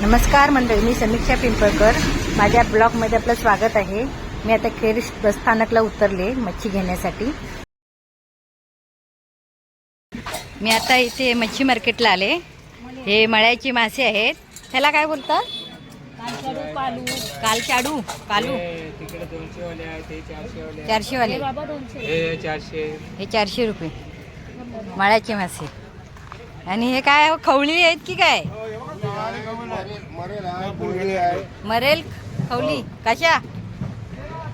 नमस्कार मंडळी मी समीक्षा पिंपळकर. माझ्या ब्लॉगमध्ये आपलं स्वागत आहे. मी आता खेड बसस्थानकला उतरले मच्छी घेण्यासाठी. मी आता इथे मच्छी मार्केटला आले. हे मळ्याची मासे आहेत. ह्याला काय बोलतात? पालू. कालचाडू कालू चारशे वाले हे चारशे रुपये. मळ्याचे मासे. आणि हे काय खवळी आहेत की काय? मरेल खवली. कशा?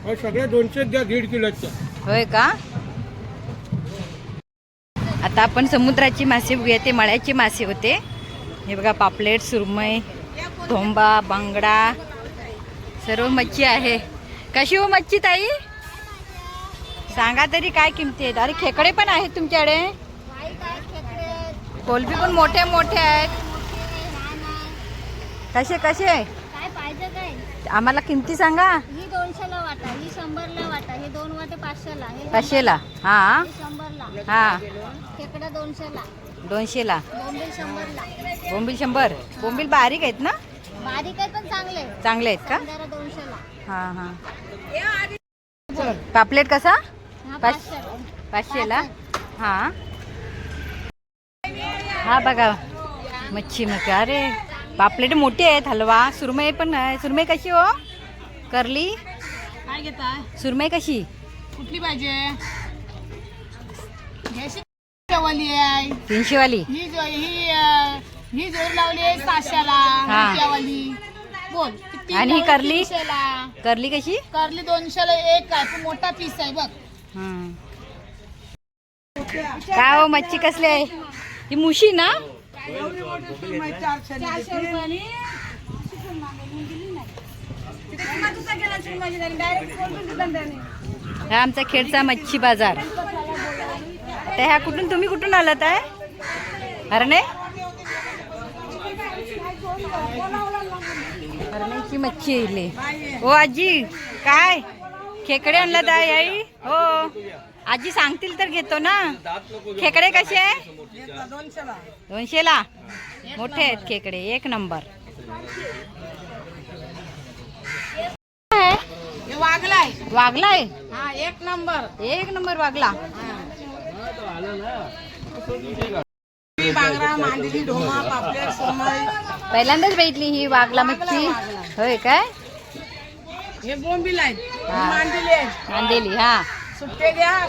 हे सगळे दोनशे द्या दीड किलोच्या. होय का? आता आपण समुद्राची मासे बघूया. ते मळ्याचे मासे होते. हे बघा पापलेट सुरमई धोंबा बांगडा सर्व मच्छी आहे. कशी हो मच्छी ताई? सांगा तरी काय किमती आहेत? अरे खेकडे पण आहेत तुमच्याकडे. कोलबी पण मोठे मोठे आहेत. कसे कसे? काय पाहिजे काय? आम्हाला किमती सांगा. ही दोनशेला वाटा ही शंभरला वाटा हे दोन वाटे पाचशेला हे पाचशेला. हा. हे शंभरला. हा. खेकडा दोनशेला. दोनशेला. बोंबील शंभरला. बोंबील शंभर. बोंबील बारीक आहेत ना? बारीक आहे पण चांगले चांगले आहेत का? जरा दोनशेला. हा हा. पापलेट कसा? हा पाच- पाचशेला? पाचशेला हा. हा बघा. मच्छी मग अरे. पापलेट मोठी आहेत हलवा. सुरमई पण आहे. सुरमई कशी हो? करली? काय घेताय? सुरमई कशी? कुठली पाहिजे? घ्यायची वाली आहे. तीनशे वाली ही जो ही अं, ही जोड लावली आहे बोल किती आणि ही लावली? करली? तीनशेला एक कशी? करली दोनशेला एक आहे पण मोठा पीस आहे बघ. हं. काय हो मच्छी कसली आहे? ही मुशी ना? हा आमचा खेडचा मच्छी बाजार. तर ह्या कुठून तुम्ही कुठून आलात आहे हरणे? हरण्याची मच्छी येईल हो आजी काय? खेकडे आणलात आहे आई? हो. आजी सांगतील तर घेतो ना. खेकडे कसे आहे दोनशेला? मोठे आहेत खेकडे एक नंबर. हे वागलाय वागलाय हा एक नंबर. एक नंबर वागला पहिल्यांदाच बघितली ही वागला मच्छी. होय काय? हे बोंबील हा. हा. सुट्टे द्या.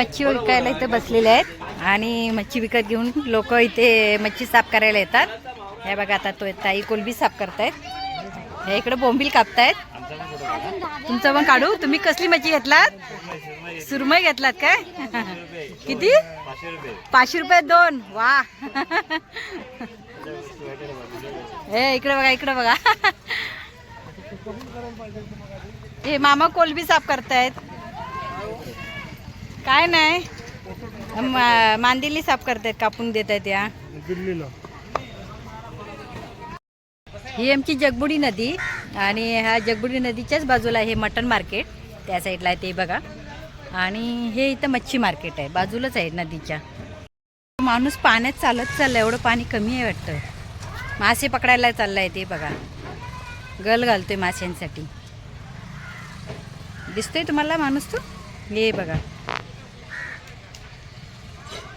मच्छी विकायला इथे बसलेले आहेत आणि मच्छी विकत घेऊन लोक इथे मच्छी साफ करायला येतात. हे बघा आता तो ताई कोलबी साफ करतायत. हे इकडे बोंबील कापतायत. तुमचं पण काढू? तुम्ही कसली मच्छी घेतलात? सुरमई घेतलात काय? किती? पाचशे रुपये दोन. वा. हे इकडे बघा इकडे बघा. हे मामा कोलबी साफ करतायत. काय नाही. म- मांदिली साफ करतायत कापून देत आहेत या. दिल्लीला. ही आमची जगबुडी नदी आणि ह्या जगबुडी नदीच्याच बाजूला हे मटन मार्केट त्या साईडला आहे ते बघा. आणि हे इथं मच्छी मार्केट आहे बाजूलाच आहे नदीच्या. माणूस पाण्यात चालत चाललं एवढं पाणी कमी आहे वाटतं. मासे पकडायला चाललाय ते बघा. गल घालतोय माशांसाठी. दिसतोय तुम्हाला माणूस तो? हे बघा.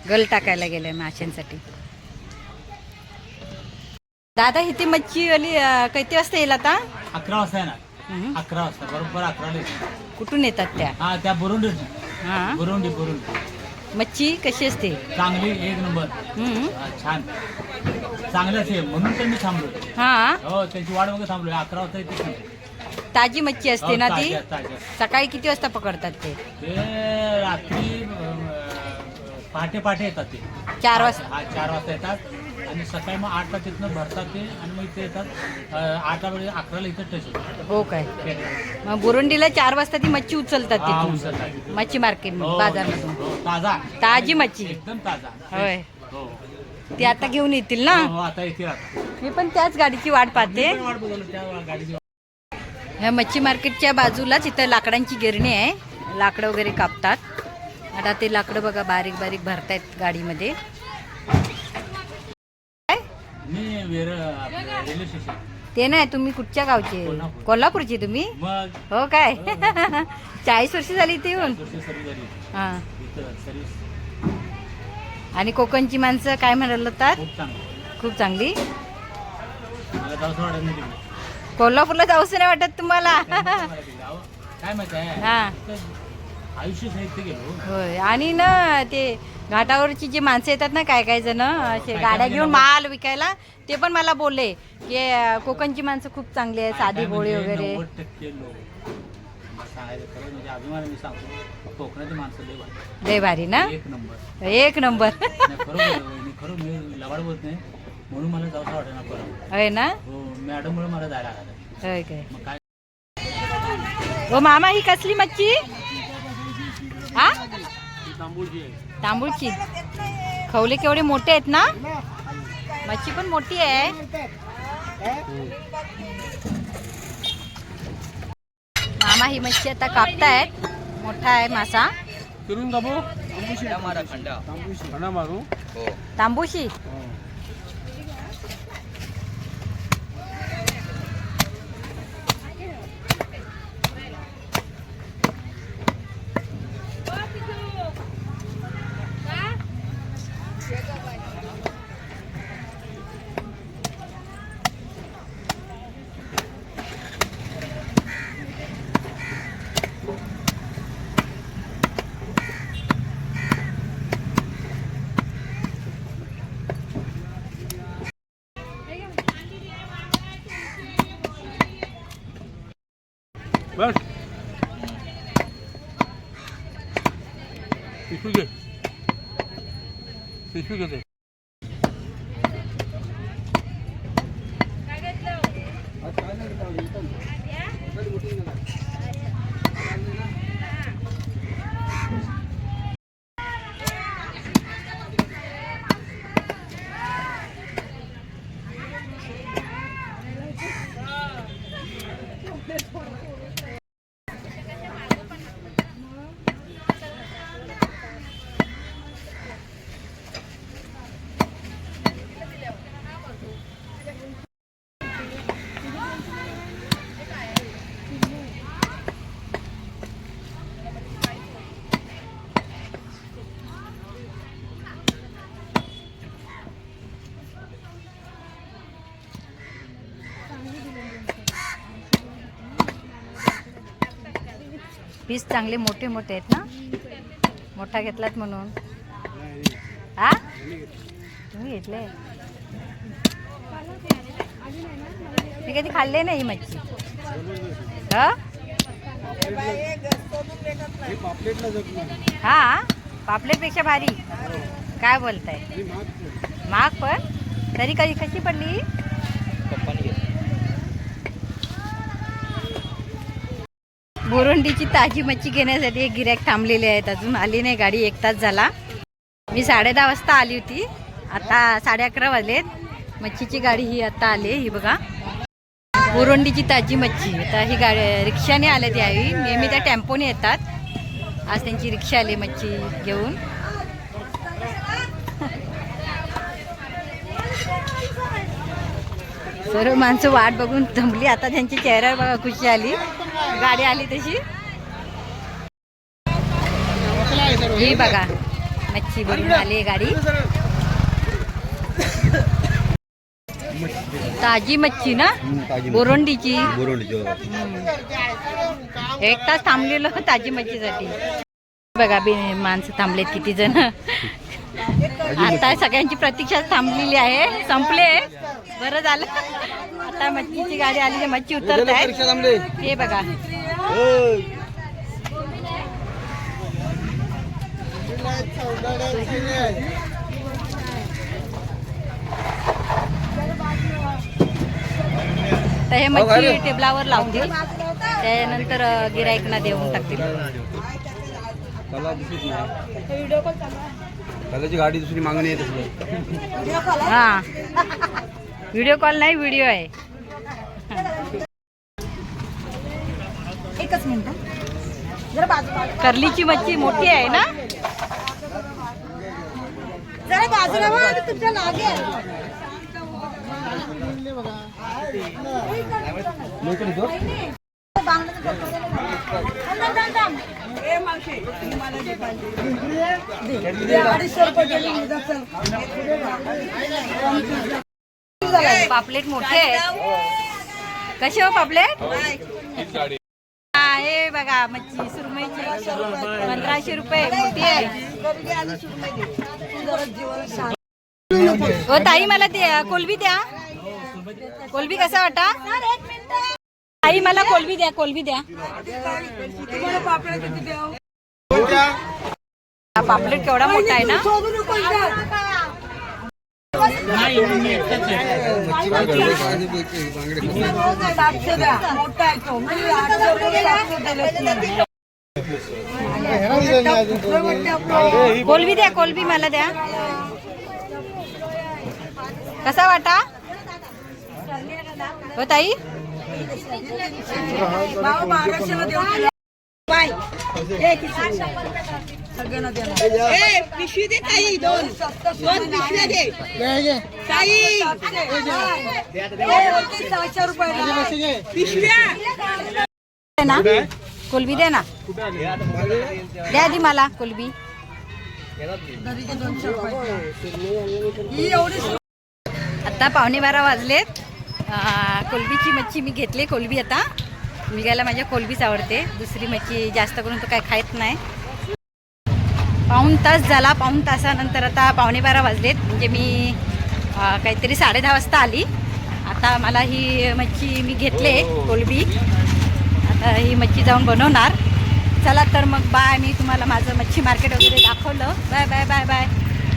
गल टाकायला गेलाय माशांसाठी. दादा इथे मच्छीवाली अं, किती वाजता येईल आता? अकरा वाजता येणार. अकरा वाजता बरोबर येणार. कुठून येतात त्या? हा त्या बुरुंडी. हा? Burundi Burundi. मच्छी कशी असते? चांगली एक नंबर. हा, छान. चांगलंच आहे म्हणून तर मी थांबलो. हा? हो त्याची वाट बघत थांबलो. अकरा वाजता येते. ताजी मच्छी असते हो, ना ती. सकाळी किती वाजता पकडतात ते? ते रात्री पहाटे पहाटे येतात ते. चार वाजता हा चार वाजता येतात. आणि सकाळी मग आठला तिथनं भरतात ते आणि मग इथे येतात. अं, आठला वेळी अकराला इथं टच होतात. हो काय? मग बुरुंडीला चार वाजता ती मच्छी उचलतात हा, तिथून. मच्छी मार्केट हो, बाजारमधून हो, ताजा. ताजी मच्छी. एकदम ताजा. होय. हो. ती आता घेऊन येतील ना? हो आता येते आता. मी पण त्याच गाडीची वाट पाहते. मी पण वाट बघायला त्या गाडीची ह्या मच्छी मार्केटच्या बाजूलाच इथं लाकडांची गिरणी आहे. लाकडं वगैरे कापतात. आता ते लाकडं बघा बारीक बारीक भरतायत गाडीमध्ये. ते नाही तुम्ही कुठच्या गावचे? कोल्हापूर. कोल्हापूरची तुम्ही? हो काय? चाळीस वर्ष झाली इथे येऊन. हा. आणि कोकणची माणसं काय म्हणाल होतात खूप चांगली. मला जाऊस नाही कोल्हापूरला वाटत तुम्हाला? हा. आयुष्य साहित्य गेलो. होय. आणि ना ते घाटावरची जी माणसं येतात ना काय काय जण असे काय गाड्या काय घेऊन? माल विकायला ते पण मला बोलले की अं, कोकणची माणसं खूप चांगली आहे साधी म्हणजे वगैरे. नव्वद टक्के लोक मला सांगायचं खरं म्हणजे अभिमान मी सांगतो कोकणाची माणसं लय भारी. लय भारी ना? एक नंबर. एक नंबर. नाही, खरं बोलतो. मी खरं मी लवाड बोलत नाही म्हणून मला ना परत. होय ना? हो मॅडममुळे मला जायला लागलं. होय काय? मग काय? ओ मामा ही कसली मच्छी? हा? तांबूळची खवले केवढे मोठे आहेत ना? मच्छी पण मोठी आहे. मामा ही मच्छी आता कापतायत. मोठा आहे मासा. तांबूशी? बस पिशवी घे पिशवी घेते पीस चांगले मोठे मोठे आहेत ना? मोठा घेतलात म्हणून. हा? तुम्ही घेतले? मी कधी खाल्ले नाही मच्छी. हा? हा? पापलेटपेक्षा भारी. काय बोलताय? महाग पण? तरी कधी कशी पडली? बोरंडीची ताजी मच्छी घेण्यासाठी एक गिऱ्हाईक थांबलेले आहेत. अजून आली नाही गाडी एक तास झाला. मी साडे दहा वाजता आली होती. आता साडे अकरा वाजलेत. मच्छीची गाडी ही आता आली ही बघा. बोरंडीची ताजी मच्छी. आता ही गाडी रिक्षाने आले आई नेहमी त्या टेम्पोने येतात. आज त्यांची रिक्षा आली मच्छी घेऊन. सर्व माणसं वाट बघून थांबली. आता त्यांची चेहऱ्यावर बघा खुशी आली. गाडी आली तशी. ही बघा मच्छी भरून आली गाडी. ताजी मच्छी ना? बोरंडीची. हम्म. एक तास थांबलेलो ताजी मच्छीसाठी. बघा बी माणसं थांबलेत किती जण. आता सगळ्यांची प्रतीक्षा थांबलेली आहे. संपले. बरं झालं. आता मच्छीची गाडी आली आहे, मच्छी उतरत आहे. हे बघा. तर हे मच्छी टेबलावर लावतील त्यानंतर गिराईकना देऊन टाकतील. गाडी दुसरी मागणी असली हा. व्हिडिओ कॉल नाही व्हिडिओ आहे. एकच मिनिट कर्लीची मच्छी मोठी आहे ना? जरा बाजूला तुमच्या पापलेट मोठे आहेत. कसे हो पापलेट? हा. हे बघा मच्छी सुरमईची. पंधराशे रुपये मोठी आहे. हो ताई मला द्या कोलबी द्या. कोलबी कसा वाटा? ताई मला कोलबी द्या कोलबी द्या. हा पापलेट केवढा मोठा आहे ना? नाही मी एकटाच आहे कोलबी द्या कोलबी मला द्या. कसा वाटा? हो ताई? दे ना कोलबी दे ना द्या दी मला कोलबी आता पावणे बारा वाजलेत. कोलबीची मच्छी मी घेतली कोलबी आता. मुलग्याला माझ्या कोलबीच आवडते. दुसरी मच्छी जास्त करून तो काय खायत नाही. पाऊण तास झाला पाऊण तासानंतर आता पावणे बारा वाजलेत. म्हणजे मी काहीतरी साडे दहा वाजता आली. आता मला ही मच्छी मी घेतले कोलबी. आता ही मच्छी जाऊन बनवणार. चला तर मग बाय मी तुम्हाला माझं मच्छी मार्केट वगैरे दाखवलं. Bye bye bye bye.